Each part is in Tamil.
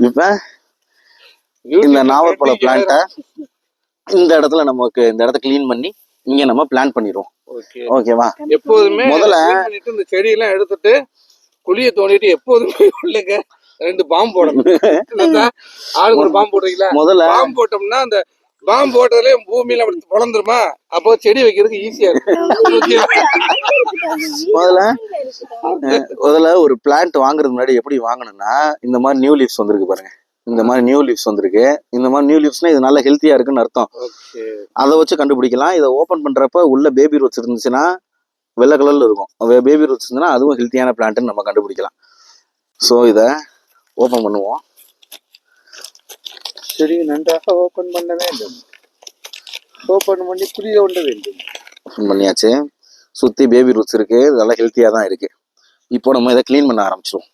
இப்ப இந்த நாவற்பழ பிளான்ட்டை இந்த இடத்துல நமக்கு இந்த இடத்த க்ளீன் பண்ணி இங்க நம்ம பிளான் பண்ணிடுவோம். ஓகே ஓகேவா எப்போதுமே முதல்ல- இந்த செடியெல்லாம் எடுத்துட்டு குழிய தோண்டிட்டு எப்போதுமே உள்ளங்க ரெண்டு பாம்பு போடணும். ஆளுக்கு ஒரு பாம்பு போடுறீங்களா? முதல்ல பாம்பு போட்டோம்னா அந்த பாம்பு போட்டதுல பூமியில அப்படி பொழந்துருமா அப்போ செடி வைக்கிறதுக்கு ஈஸியா இருக்கும். முதல்ல முதல்ல ஒரு பிளான்ட் வாங்குறதுக்கு முன்னாடி எப்படி வாங்கணும்னா இந்த மாதிரி நியூ லீவ்ஸ் வந்திருக்கு பாருங்க. இந்த மாதிரி நியூ லீவ்ஸ் வந்திருக்கு. இந்த மாதிரி நியூ லீவ்ஸ்னா இது நல்ல ஹெல்த்தியா இருக்குன்னு அர்த்தம். அதை வச்சு கண்டுபிடிக்கலாம். இதை ஓப்பன் பண்றப்ப உள்ள பேபி ரோட்ஸ் இருந்துச்சுன்னா வெள்ளை கலர்ல இருக்கும். பேபி ரோட்ஸ் இருந்துச்சுன்னா அதுவும் ஹெல்த்தியான பிளான்ட்னு நம்ம கண்டுபிடிக்கலாம். ஸோ இதை ஓப்பன் பண்ணுவோம். செடி நன்றாக ஓபன் பண்ண வேண்டும். ஓபன் பண்ணி ஒண்ட வேண்டும். ஓப்பன் பண்ணியாச்சு. சுற்றி பேபி ரூட்ஸ் இருக்கு இது நல்லா ஹெல்த்தியாக தான் இருக்கு. இப்போ நம்ம இதை க்ளீன் பண்ண ஆரம்பிச்சிருவோம்.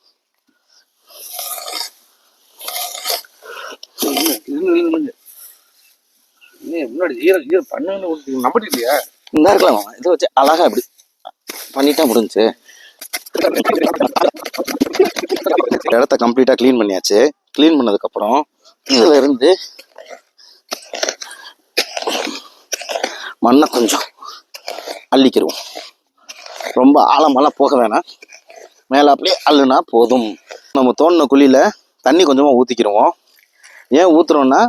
முன்னாடி ஈர ஈர பண்ணுன்னு நம்பிட்டு இல்லையா? இந்த இருக்கலாம். இதை வச்சு அழகா இப்படி பண்ணிட்டா முடிஞ்சுச்சு. இடத்த கம்ப்ளீட்டாக க்ளீன் பண்ணியாச்சு. க்ளீன் பண்ணதுக்கப்புறம் இதுல இருந்து மண்ணை கொஞ்சம் அள்ளிக்கிடுவோம் ரொம்ப ஆழமெல்லாம் போக வேணாம். மேலே அப்படியே அள்ளுனா போதும். நம்ம தோண்டின குழியில் தண்ணி கொஞ்சமாக ஊற்றிக்கிடுவோம் ஏன் ஊற்றுறோன்னா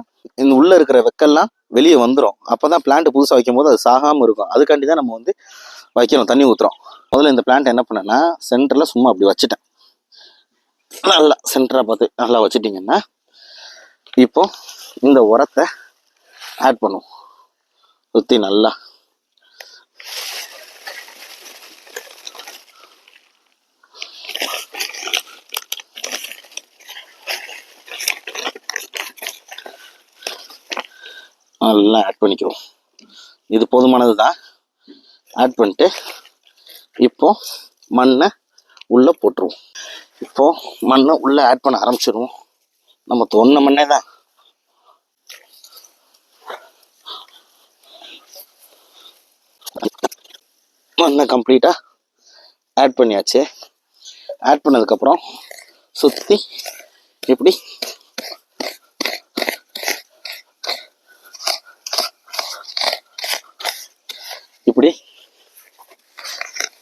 இந்த உள்ளே இருக்கிற வெக்கெல்லாம் வெளியே வந்துடும் அப்போ தான் பிளான்ட் புதுசாக வைக்கும் போது அது சாகாமல் இருக்கும். அதுக்காண்டி தான் நம்ம வந்து வைக்கிறோம் தண்ணி ஊற்றுறோம் முதல்ல இந்த பிளான்ட் என்ன பண்ணேன்னா சென்டரில் சும்மா அப்படி வச்சுட்டேன். நல்லா சென்டராக பார்த்து நல்லா வச்சுட்டிங்கன்னா இப்போ இந்த உரத்தை ஆட் பண்ணுவோம். சுற்றி நல்லா நல்லா ஆட் பண்ணிக்கிறோம். இது போதுமானது தான் ஆட் பண்ணிட்டு இப்போ மண்ணை உள்ளே போட்டுருவோம். இப்போ மண்ணை உள்ளே ஆட் பண்ண ஆரம்பிச்சிடுவோம் நம்ம தோண்டின மண்ணே தான். மண்ணை கம்ப்ளீட்டாக ஆட் பண்ணியாச்சு. ஆட் பண்ணதுக்கப்புறம் சுற்றி இப்படி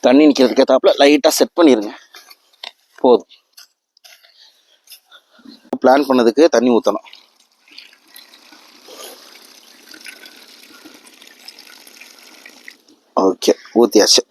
தண்ணி நிற்கிறதுக்கு ஏற்றாப்புல லைட்டாக செட் பண்ணிடுங்க போதும். பிளான் பண்ணதுக்கு தண்ணி ஊற்றணும் ஓகே ஊற்றியாச்சு